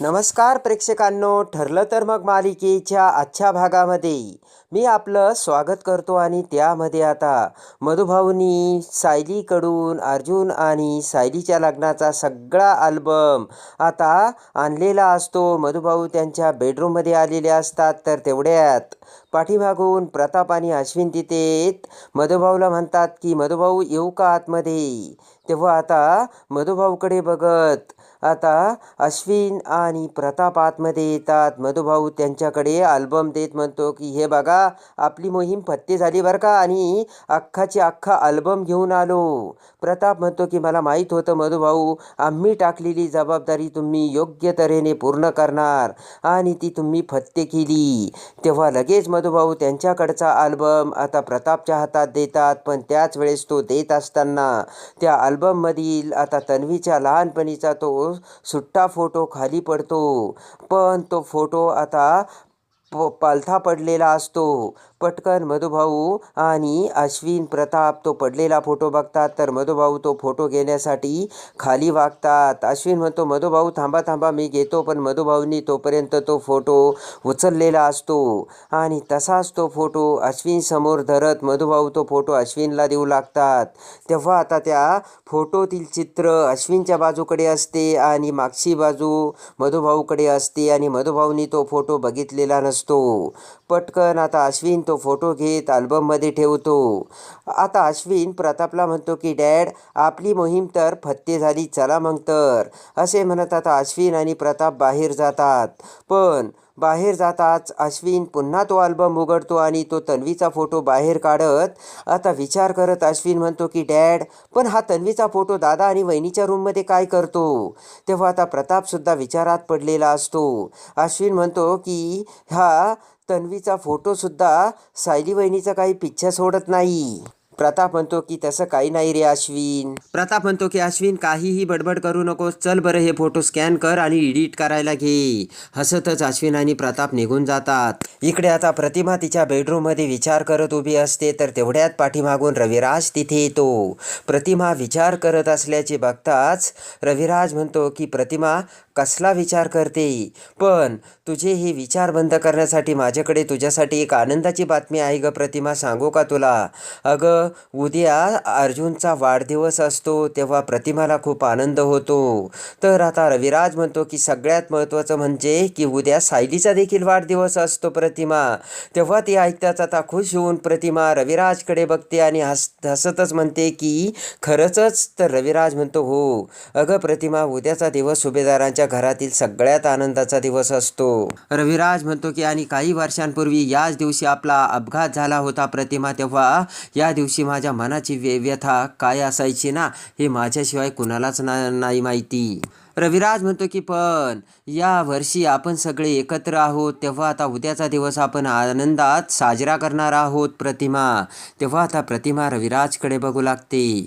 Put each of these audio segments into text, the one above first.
नमस्कार प्रेक्षकांनो ठरलं तर मग मालिकेच्या आजच्या भागामध्ये. मी आपलं स्वागत करतो आणि त्यामध्ये आता मधुभाऊनी सायलीकडून अर्जुन आणि सायलीच्या लग्नाचा सगळा अल्बम आता आणलेला असतो. मधुभाऊ त्यांच्या बेडरूममध्ये आलेले असतात तर तेवढ्यात पाठीमागून प्रताप आणि अश्विन तिथे येत मधुभाऊला म्हणतात की मधुभाऊ येऊ का आतमध्ये? तेव्हा आता मधुभाऊकडे बघत आता अश्विन आणि प्रताप आतमध्ये येतात. मधुभाऊ त्यांच्याकडे अल्बम देत म्हणतो की हे बघा आपली मोहीम फत्ते झाली बरं का? आणि अख्खाची अख्खा अल्बम घेऊन आलो. प्रताप म्हणतो की मला माहीत होतं मधुभाऊ आम्ही टाकलेली जबाबदारी तुम्ही योग्य तऱ्हेने पूर्ण करणार आणि ती तुम्ही फत्ते केली. तेव्हा लगेच मधुभाऊ त्यांच्याकडचा अल्बम आता प्रतापच्या हातात देतात पण त्याच वेळेस तो देत असताना त्या अल्बममधील आता तन्वीच्या लहानपणीचा तो सुट्टा फोटो खाली पडतो. पण तो फोटो आता प पालथा पडलेला असतो. पटकन मधुभाऊ आणि अश्विन प्रताप तो पडलेला फोटो बघतात. तर मधुभाऊ तो फोटो घेण्यासाठी खाली वागतात. अश्विन म्हणतो मधुभाऊ थांबा थांबा मी घेतो. पण मधुभाऊनी तोपर्यंत तो फोटो उचललेला असतो. आणि तसाच तो फोटो अश्विन समोर धरत मधुभाऊ तो फोटो अश्विनला देऊ लागतात. तेव्हा आता त्या फोटोतील चित्र अश्विनच्या बाजूकडे असते आणि मागची बाजू मधुभाऊकडे असते आणि मधुभाऊनी तो फोटो बघितलेला नसतो. पटकन आता अश्विन तो फोटो घेत अल्बममध्ये ठेवतो. आता अश्विन प्रतापला म्हणतो की डॅड आपली मोहीम तर फत्ते झाली चला मग तर. असे म्हणत आता अश्विन आणि प्रताप बाहेर जातात. पण बाहेर जाताच अश्विन पुन्हा तो अल्बम उघडतो आणि तो तन्वीचा फोटो बाहेर काढत आता विचार करत अश्विन म्हणतो की डॅड पण हा तन्वीचा फोटो दादा आणि वहिनीच्या रूममध्ये काय करतो? तेव्हा आता प्रतापसुद्धा विचारात पडलेला असतो. अश्विन म्हणतो की हा तन्वीचा फोटोसुद्धा सायली वहिनीचा काही पिच्छा सोडत नाही. प्रताप म्हणतो की तसं काही नाही रे अश्विन. प्रताप म्हणतो की अश्विन काहीही बडबड करू नकोस. चल बरं हे फोटो स्कॅन कर आणि एडिट करायला घे. हसतच अश्विन आणि प्रताप निघून जातात. इकडे आता प्रतिमा तिच्या बेडरूममध्ये विचार करत उभी असते तर तेवढ्यात पाठीमागून रविराज तिथे येतो. प्रतिमा विचार करत असल्याचे बघताच रविराज म्हणतो की प्रतिमा कसला विचार करते पण तुझे हे विचार बंद करण्यासाठी माझ्याकडे तुझ्यासाठी एक आनंदाची बातमी आहे ग प्रतिमा सांगू का तुला? अगं उद्या अर्जुनचा वाढदिवस असतो तेव्हा प्रतिमाला खूप आनंद होतो. तर आता रविराज म्हणतो की सगळ्यात महत्त्वाचं म्हणजे की उद्या सायलीचा देखील वाढदिवस असतो प्रतिमा. तेव्हा ती ऐकताच आता खुश होऊन प्रतिमा रविराजकडे बघते आणि हस हसतच म्हणते की खरंचच? तर रविराज म्हणतो हो. अगं प्रतिमा उद्याचा दिवस सुभेदारांच्या घरातील सगळ्यात आनंदाचा दिवस असतो. रविराज म्हणतो की आणि काही वर्षांपूर्वी याच दिवशी आपला अपघात झाला होता प्रतिमा तेव्हा या दिवशी माझ्या मनाची व्य व्यथा काय असायची ना हे माझ्याशिवाय कुणालाच ना नाही माहिती. रविराज म्हणतो की पण या वर्षी आपण सगळे एकत्र आहोत तेव्हा आता उद्याचा दिवस आपण आनंदात साजरा करणार आहोत प्रतिमा. तेव्हा आता प्रतिमा रविराजकडे बघू लागते.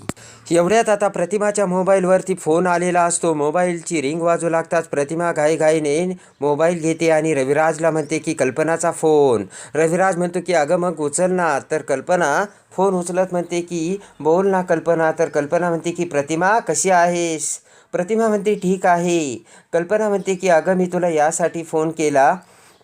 एवढ्यात आता प्रतिमाच्या मोबाईलवरती फोन आलेला असतो. मोबाईलची रिंग वाजू लागताच प्रतिमा घाईघाईने मोबाईल घेते आणि रविराजला म्हणते की कल्पनाचा फोन. रविराज म्हणतो की अगं मग उचल ना. तर कल्पना फोन उचलत म्हणते की बोल ना कल्पना. तर कल्पना म्हणते की प्रतिमा कशी आहेस? प्रतिमा म्हणते ठीक आहे. कल्पना म्हणते की अगं मी तुला यासाठी फोन केला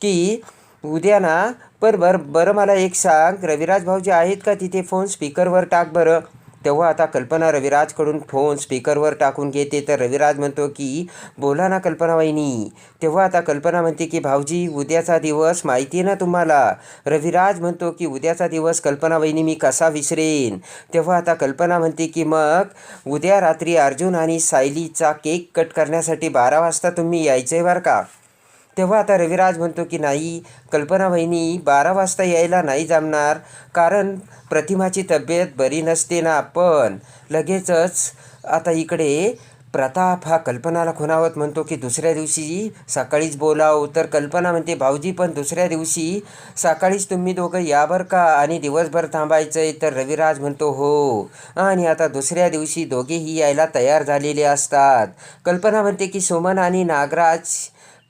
की उद्या ना पर बरं बरं मला एक सांग. रविराज भाऊजी आहेत का तिथे? फोन स्पीकरवर टाक बरं. तेव्हा आता कल्पना रविराजकडून फोन स्पीकरवर टाकून घेते. तर रविराज म्हणतो की बोला ना कल्पना वहिनी. तेव्हा आता कल्पना म्हणते की भाऊजी उद्याचा दिवस माहिती आहे ना तुम्हाला? रविराज म्हणतो की उद्याचा दिवस कल्पना वहिनी मी कसा विसरेन? तेव्हा आता कल्पना म्हणते की मग उद्या रात्री अर्जुन आणि सायलीचा केक कट करण्यासाठी बारा वाजता तुम्ही यायचं आहे बरं का? तेव्हा आता रविराज म्हणतो की नाही कल्पना वहिनी बारा वाजता यायला नाही जमणार. कारण प्रतिमाची तब्येत बरी नसते ना पण लगेचच आता इकडे प्रताप हा कल्पनाला खुणावत म्हणतो की दुसऱ्या दिवशी सकाळीच बोलाव. तर कल्पना म्हणते भाऊजी पण दुसऱ्या दिवशी सकाळीच तुम्ही दोघं या बरं का? आणि दिवसभर थांबायचं आहे तर रविराज म्हणतो हो. आणि आता दुसऱ्या दिवशी दोघेही यायला तयार झालेले असतात. कल्पना म्हणते की सुमन आणि नागराज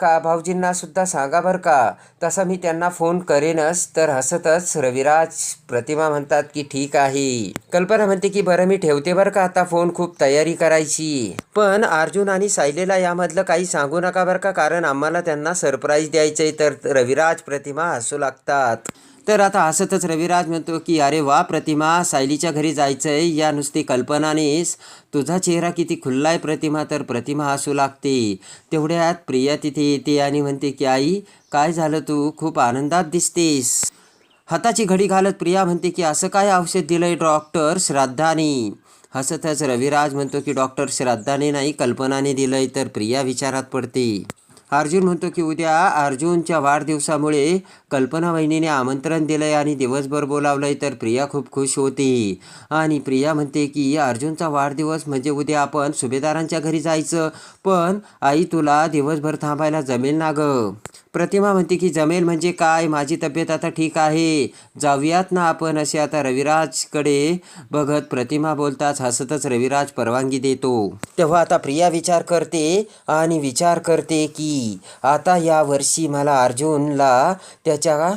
का? भाऊजींना सुद्धा सांगा बरं का? तसा मी त्यांना फोन करेनच तर हसतच. रविराज प्रतिमा म्हणतात की ठीक आहे. कल्पना म्हणते की बरं मी ठेवते बरं का आता फोन खूप तयारी करायची. पण अर्जुन आणि सायलेला यामधलं काही सांगू नका बरं का? कारण आम्हाला त्यांना सरप्राईज द्यायचंय. तर रविराज प्रतिमा हसू लागतात. तर आता हसतच रविराज म्हणतो की अरे वा प्रतिमा सायलीच्या घरी जायचं आहे या नुसती कल्पनानेच. तुझा चेहरा किती खुल्ला आहे प्रतिमा तर प्रतिमा हसू लागते. तेवढ्यात प्रिया तिथे येते आणि म्हणते की आई काय झालं तू? खूप आनंदात दिसतेस. हाताची घडी घालत प्रिया म्हणते की असं काय औषध दिलंय डॉक्टर श्राद्धाने? हसतच रविराज म्हणतो की डॉक्टर श्राद्धाने नाही कल्पनाने दिलंय. तर प्रिया विचारात पडते. अर्जुन म्हणतो की उद्या अर्जुनच्या वाढदिवसामुळे कल्पना वहिनीने आमंत्रण दिलंय आणि दिवसभर बोलावलंय तर प्रिया खूप खुश होते. आणि प्रिया म्हणते की अर्जुनचा वाढदिवस म्हणजे उद्या आपण सुभेदारांच्या घरी जायचं पण आई तुला दिवसभर थांबायला जमेल ना गं. प्रतिमा म्हणते की जमेल म्हणजे काय? माझी तब्येत आता ठीक आहे. जाऊयात ना आपण असे आता रविराजकडे बघत प्रतिमा बोलताच हसतच रविराज परवानगी देतो. तेव्हा आता प्रिया विचार करते आणि विचार करते की आता या वर्षी मला अर्जुनला त्याच्या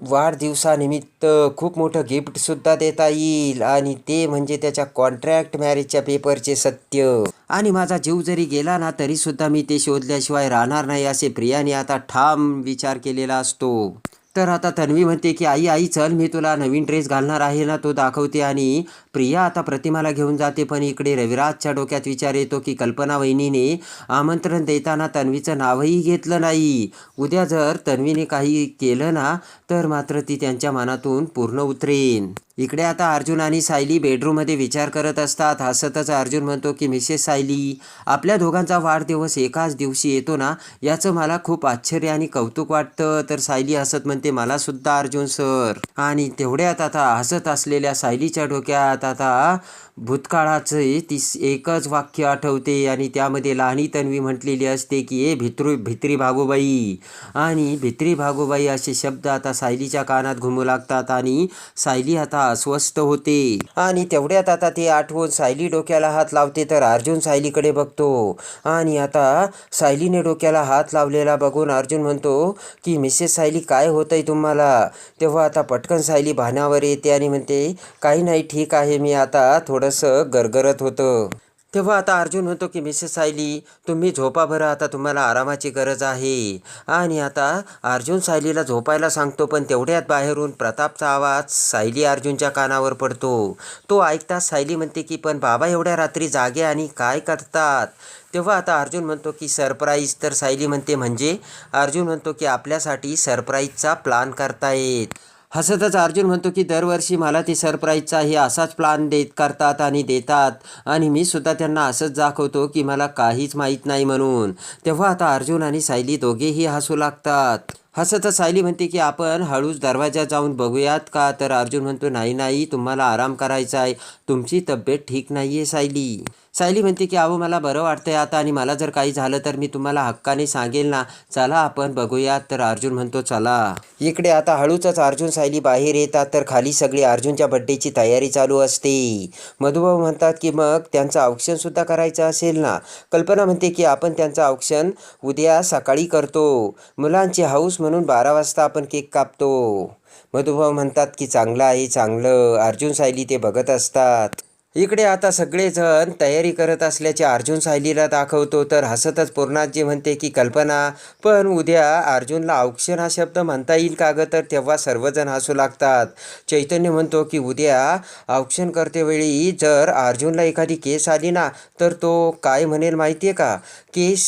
वाढदिवसानिमित्त खूप मोठं गिफ्टसुद्धा देता येईल. आणि ते म्हणजे त्याच्या कॉन्ट्रॅक्ट मॅरेजच्या पेपरचे सत्य. आणि माझा जीव जरी गेला ना तरीसुद्धा मी ते शोधल्याशिवाय राहणार नाही असे प्रियाने आता ठाम विचार केलेला असतो. तर आता तन्वी म्हणते की आई आई चल मी तुला नवीन ड्रेस घालणार आहे ना तो दाखवते. आणि प्रिया आता प्रतिमाला घेऊन जाते पण इकडे रविराजच्या डोक्यात विचार येतो की कल्पना वहिनीने आमंत्रण देताना तन्वीचं नावही घेतलं नाही. उद्या जर तन्वीने काही केलं ना तर मात्र ती त्यांच्या मनातून पूर्ण उतरेन. इकडे आता अर्जुन आणि सायली बेडरूममध्ये विचार करत असतात. हसतच अर्जुन म्हणतो की मिसेस सायली आपल्या दोघांचा वाढदिवस एकाच दिवशी येतो ना? याचं मला खूप आश्चर्य आणि कौतुक वाटतं. तर सायली हसत म्हणते मला सुद्धा अर्जुन सर. आणि तेवढ्यात आता हसत असलेल्या सायलीच्या डोक्यात आता भूतकाळाचे तीस एकच वाक्य आठवते आणि त्यामध्ये लहानी तन्वी म्हटलेली असते की ए भित्रू भित्री भागोबाई. आणि भित्री भागोबाई असे शब्द आता सायलीच्या कानात घुमू लागतात आणि सायली आता अस्वस्थ होते. आणि तेवढ्यात आता ते आठवून सायली डोक्याला हात लावते तर अर्जुन सायलीकडे बघतो. आणि आता सायलीने डोक्याला हात लावलेला बघून अर्जुन म्हणतो की मिसेस सायली काय होतंय तुम्हाला? तेव्हा आता पटकन सायली भानावर येते आणि म्हणते काही नाही ठीक आहे. मी आता थोडंसं गरगरत होतं. तेव्हा आता अर्जुन म्हणतो की मिसेस सायली तुम्ही झोपा बरं आता तुम्हाला आरामाची गरज आहे. आणि आता अर्जुन सायलीला झोपायला सांगतो पण तेवढ्यात बाहेरून प्रतापचा आवाज सायली अर्जुनच्या कानावर पडतो. तो ऐकताच सायली म्हणते की पण बाबा एवढ्या रात्री जागे आणि काय करतात? तेव्हा आता अर्जुन म्हणतो की सरप्राईज. तर सायली म्हणते म्हणजे? अर्जुन म्हणतो की आपल्यासाठी सरप्राईजचा प्लान करतायत. हसतच अर्जुन म्हणतो की दरवर्षी मला ते सरप्राईजचाही असाच प्लान देत करतात आणि देतात. आणि मी सुद्धा त्यांना असंच दाखवतो की मला काहीच माहीत नाही म्हणून. तेव्हा आता अर्जुन आणि सायली दोघेही हसू लागतात. हसतच सायली म्हणते की आपण हळूच दरवाजा जाऊन बघूयात का? तर अर्जुन म्हणतो नाही नाही तुम्हाला आराम करायचा आहे. तुमची तब्येत ठीक नाही आहे सायली. सायली म्हणते की अहो मला बरं वाटतंय आता आणि मला जर काही झालं तर मी तुम्हाला हक्काने सांगेल ना. चला आपण बघूयात. तर अर्जुन म्हणतो चला. इकडे आता हळूचच अर्जुन सायली बाहेर येतात तर खाली सगळी अर्जुनच्या बड्डेची तयारी चालू असते. मधुभाऊ म्हणतात की मग त्यांचं औक्षणसुद्धा करायचं असेल ना? कल्पना म्हणते की आपण त्यांचं औक्षण उद्या सकाळी करतो. मुलांची हाऊस म्हणून बारा वाजता आपण केक कापतो. मधुभाऊ म्हणतात की चांगलं आहे चांगलं. अर्जुन सायली ते बघत असतात. इकडे आता सगळेजण तयारी करत असल्याचे अर्जुन सायलीला दाखवतो. तर हसतच पूर्णाजी म्हणते की कल्पना पण उद्या अर्जुनला औक्षण हा शब्द म्हणता येईल का गं? तर तेव्हा सर्वजण हसू लागतात. चैतन्य म्हणतो की उद्या औक्षण करतेवेळी जर अर्जुनला एखादी केस आली ना तर तो काय म्हणेल माहिती आहे का? केस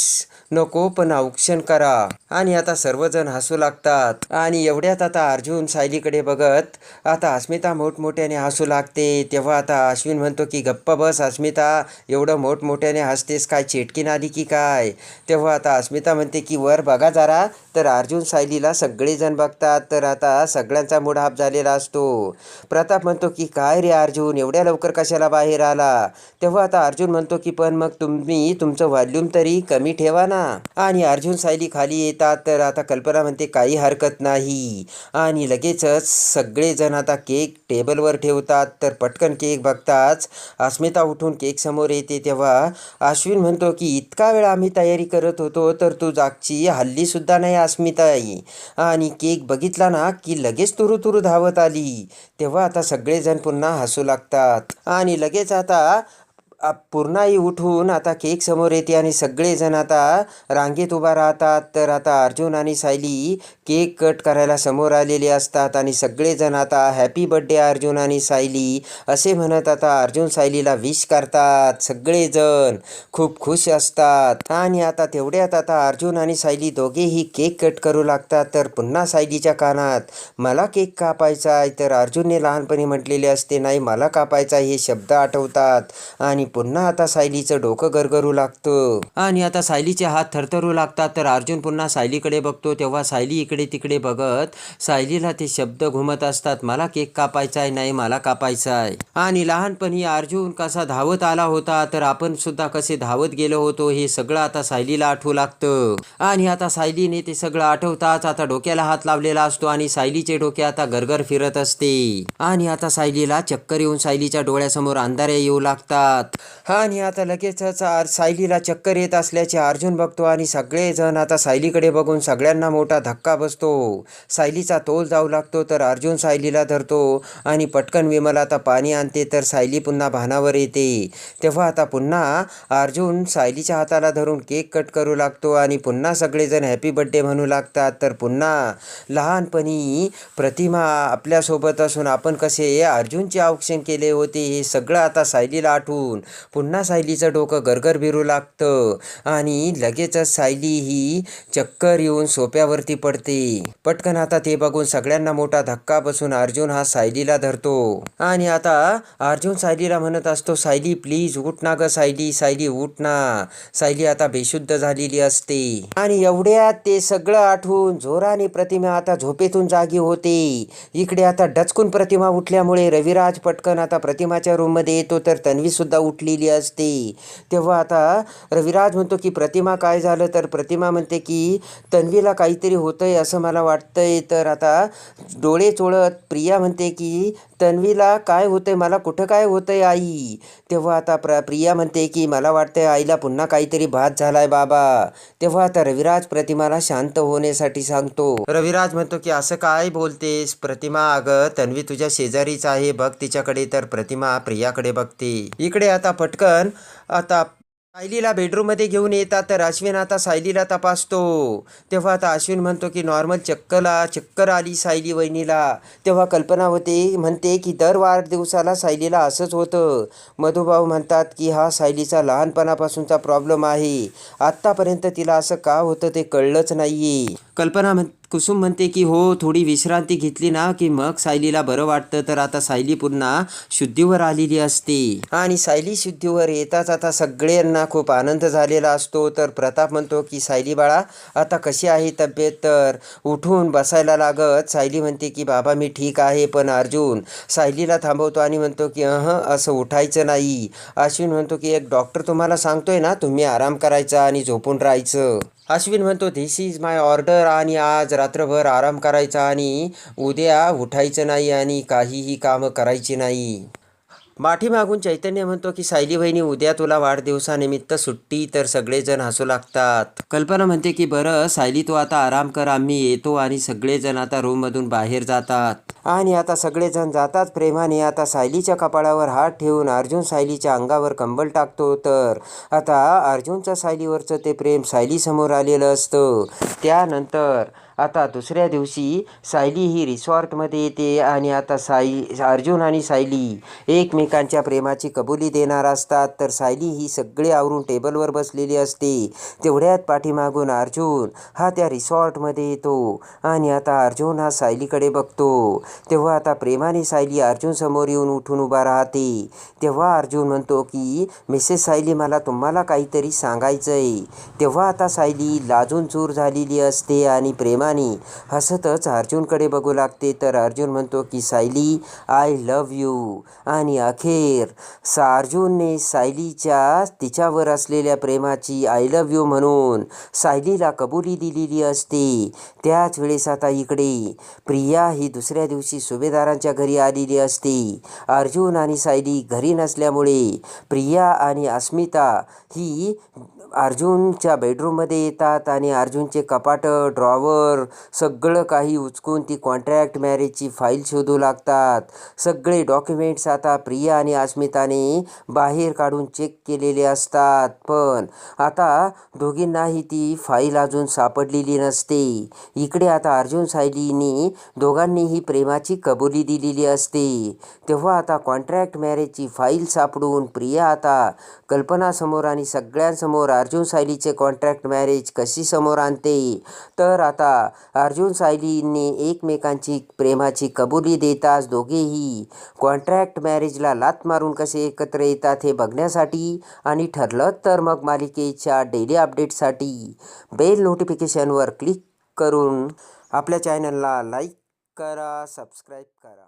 नको पण औक्षण करा. आणि आता सर्वजण हसू लागतात. आणि एवढ्यात आता अर्जुन सायलीकडे बघत आता अस्मिता मोठमोठ्याने हसू लागते. तेव्हा आता अश्विन म्हणतो की गप्प बस अस्मिता एवढं मोठमोठ्याने हसतेस काय चेटकीन आली की काय? तेव्हा आता अस्मिता म्हणते की वर बघा जरा. तर अर्जुन सायलीला सगळेजण बघतात. तर आता सगळ्यांचा मूड हाफ झालेला असतो. प्रताप म्हणतो की काय रे अर्जुन एवढ्या लवकर कशाला बाहेर आला? तेव्हा आता अर्जुन म्हणतो की पण मग तुम्ही तुमचं व्हॉल्यूम तरी कमी ठेवा ना. आणि अर्जुन सायली खाली येतात तर आता कल्पना म्हणते काही हरकत नाही. आणि लगेचच सगळेजण आता केक टेबलवर ठेवतात तर पटकन केक बघताच अस्मिता उठून केक समोर येते. तेव्हा अश्विन म्हणतो की इतका वेळ आम्ही तयारी करत होतो तर तू जागची हल्लीसुद्धा नाही अस्मिताई. आणि केक बघितला ना की लगेच तुरु तुरु धावत आली. तेव्हा आता सगळेजण पुन्हा हसू लागतात. आणि लगेच आता आ- पूर्णाई उठून आता केक समोर येते आणि सगळेजण आता रांगेत उभा राहतात. तर आता अर्जुन आणि सायली केक कट करायला समोर आलेले असतात आणि सगळेजण आता हॅपी बड्डे अर्जुन आणि सायली असे म्हणत आता अर्जुन सायलीला विश करतात. सगळेजण खूप खुश असतात. आणि आता तेवढ्यात आता अर्जुन आणि सायली दोघेही केक कट करू लागतात. तर पुन्हा सायलीच्या कानात मला केक कापायचा आहे. तर अर्जुनने लहानपणी म्हटलेले असते नाही मला कापायचा हे शब्द आठवतात. आणि पुन्हा आता सायलीचं डोकं गरगरू लागतं. आणि आता सायलीचे हात थरथरू लागतात. तर अर्जुन पुन्हा सायलीकडे बघतो. तेव्हा सायली इकडे तिकडे बघत सायलीला ते शब्द घुमत असतात. मला केक कापायचा आहे नाही मला कापायचा आहे आणि लहानपणी अर्जुन कसा धावत आला होता तर आपण सुद्धा कसे धावत गेलो होतो हे सगळं आता सायलीला आठवू लागतं. आणि आता सायलीने ते सगळं आठवताच आता डोक्याला हात लावलेला असतो आणि सायलीचे डोके आता गरगर फिरत असते. आणि आता सायलीला चक्कर येऊन सायलीच्या डोळ्यासमोर अंधारे येऊ लागतात. हा आणि आता लगेचच आर- सायलीला चक्कर येत असल्याचे अर्जुन बघतो आणि सगळेजण आता सायलीकडे बघून सगळ्यांना मोठा धक्का बसतो. सायलीचा तोल जाऊ लागतो तर अर्जुन सायलीला धरतो आणि पटकन विमल आता पाणी आणते तर सायली पुन्हा भानावर येते. तेव्हा आता पुन्हा अर्जुन सायलीच्या हाताला धरून केक कट करू लागतो आणि पुन्हा सगळेजण हॅपी बड्डे म्हणू लागतात. तर पुन्हा लहानपणी प्रतिमा आपल्यासोबत असून आपण कसे अर्जुनचे औक्षण केले होते हे सगळं आता सायलीला आठवून पुन्हा सायलीचं डोकं गरगर भिरू लागतं. आणि लगेचच सायली ही चक्कर येऊन सोप्यावरती पडते. पटकन आता ते बघून सगळ्यांना मोठा धक्का बसून अर्जुन हा सायलीला धरतो. आणि आता अर्जुन सायलीला म्हणत असतो सायली प्लीज उठ ना ग सायली सायली उठ ना. सायली आता बेशुद्ध झालेली असते. आणि एवढ्यात ते सगळं आठवून जोराने प्रतिमा आता झोपेतून जागी होते. इकडे आता डचकून प्रतिमा उठल्यामुळे रविराज पटकन आता प्रतिमाच्या रूममध्ये येतो तर तन्वी सुद्धा उठ उठलेली असते. तेव्हा आता रविराज म्हणतो की प्रतिमा काय झालं? तर प्रतिमा म्हणते की तन्वीला काहीतरी होतंय असं मला वाटतंय. तर आता डोळे चोळत प्रिया म्हणते की तन्वीला काय होतंय? मला कुठं काय होतंय आई? तेव्हा आता प्र प्रिया म्हणते की मला वाटतंय आईला पुन्हा काहीतरी भात झालाय बाबा. तेव्हा आता रविराज प्रतिमाला शांत होण्यासाठी सांगतो. रविराज म्हणतो की असं काय बोलतेस? प्रतिमा अगं तन्वी तुझ्या शेजारीच आहे. बघ तिच्याकडे तर प्रतिमा प्रियाकडे बघते. इकडे आता पटकन आता सायलीला बेडरूममध्ये घेऊन येतात. तर अश्विन आता सायलीला तपासतो. तेव्हा आता अश्विन म्हणतो की नॉर्मल चक्कला चक्कर आली सायली वहिनीला. तेव्हा कल्पना होते म्हणते की दर वाढदिवसाला सायलीला असंच होतं. मधुभाऊ म्हणतात की हा सायलीचा लहानपणापासूनचा प्रॉब्लेम आहे. आत्तापर्यंत तिला असं का होतं ते कळलंच नाही कल्पना म्हण कुसुम म्हणते की हो थोडी विश्रांती घेतली ना की मग सायलीला बरं वाटतं. तर आता सायली पुन्हा शुद्धीवर आलेली असते. आणि सायली शुद्धीवर येताच आता सगळ्यांना खूप आनंद झालेला असतो. तर प्रताप म्हणतो की सायली बाळा आता कशी आहे तब्येत? तर उठून बसायला लागत सायली म्हणते की बाबा मी ठीक आहे पण अर्जुन सायलीला थांबवतो आणि म्हणतो की अह असं उठायचं नाही. अश्विन म्हणतो की एक डॉक्टर तुम्हाला सांगतोय ना तुम्ही आराम करायचा आणि झोपून राहायचं. अश्विन म्हणतो धिस इज माय ऑर्डर आणि आज रात्रभर आराम करायचा आणि उद्या उठायचं नाही आणि काहीही कामं करायची नाही. माठीमागून चैतन्य म्हणतो की सायली बहिणी उद्या तुला वाढदिवसानिमित्त सुट्टी तर सगळेजण हसू लागतात. कल्पना म्हणते की बरं सायली तू आता आराम कर आम्ही येतो आणि सगळेजण आता रूममधून बाहेर जातात. आणि आता सगळेजण जातात प्रेमाने. आता सायलीच्या कपाळावर हात ठेवून अर्जुन सायलीच्या अंगावर कंबल टाकतो तर आता अर्जुनच्या सायलीवरचं ते प्रेम सायलीसमोर आलेलं असतं. त्यानंतर आता दुसऱ्या दिवशी सायली ही रिसॉर्टमध्ये येते आणि आता साई अर्जुन आणि सायली एकमेकांच्या प्रेमाची कबुली देणार असतात. तर सायली ही सगळे आवरून टेबलवर बसलेली असते. तेवढ्यात पाठीमागून अर्जुन हा त्या रिसॉर्टमध्ये येतो आणि आता अर्जुन हा सायलीकडे बघतो. तेव्हा आता प्रेमाने सायली अर्जुन समोर येऊन उठून उभा राहते. तेव्हा अर्जुन म्हणतो की मिसेस सायली मला तुम्हाला काहीतरी सांगायचं आहे तेव्हा आता सायली लाजून चूर झालेली असते आणि प्रेमा आणि हसतच अर्जुनकडे बघू लागते. तर अर्जुन म्हणतो की सायली आय लव यू आणि अखेर सा अर्जुनने सायलीच्या तिच्यावर असलेल्या प्रेमाची आय लव यू म्हणून सायलीला कबुली दिलेली असते. त्याच वेळेस आता इकडे प्रिया ही दुसऱ्या दिवशी सुभेदारांच्या घरी आलेली असते. अर्जुन आणि सायली घरी नसल्यामुळे प्रिया आणि अस्मिता ही अर्जुनच्या बेडरूममध्ये येतात आणि अर्जुनचे कपाटं ड्रॉवर सगळं काही उचकून ती कॉन्ट्रॅक्ट मॅरेजची फाईल शोधू लागतात. सगळे डॉक्युमेंट्स आता प्रिया आणि अस्मिताने बाहेर काढून चेक केलेले असतात. पण आता दोघींनाही ती फाईल अजून सापडलेली नसते. इकडे आता अर्जुन सायलीनी दोघांनीही प्रेमाची कबुली दिलेली असते. तेव्हा आता कॉन्ट्रॅक्ट मॅरेजची फाईल सापडून प्रिया आता कल्पनासमोर आणि सगळ्यांसमोर अर्जुन सायलीचे कॉन्ट्रॅक्ट मॅरेज कशी समोर आणते? तर आता अर्जुन सायलींनी एकमेकांची प्रेमाची कबुली देताच दोघेही कॉन्ट्रॅक्ट मॅरेजला लात मारून कसे एकत्र येतात हे बघण्यासाठी आणि ठरलं तर मग मालिकेच्या डेली अपडेटसाठी बेल नोटिफिकेशनवर क्लिक करून आपल्या चॅनलला लाईक करा सबस्क्राईब करा.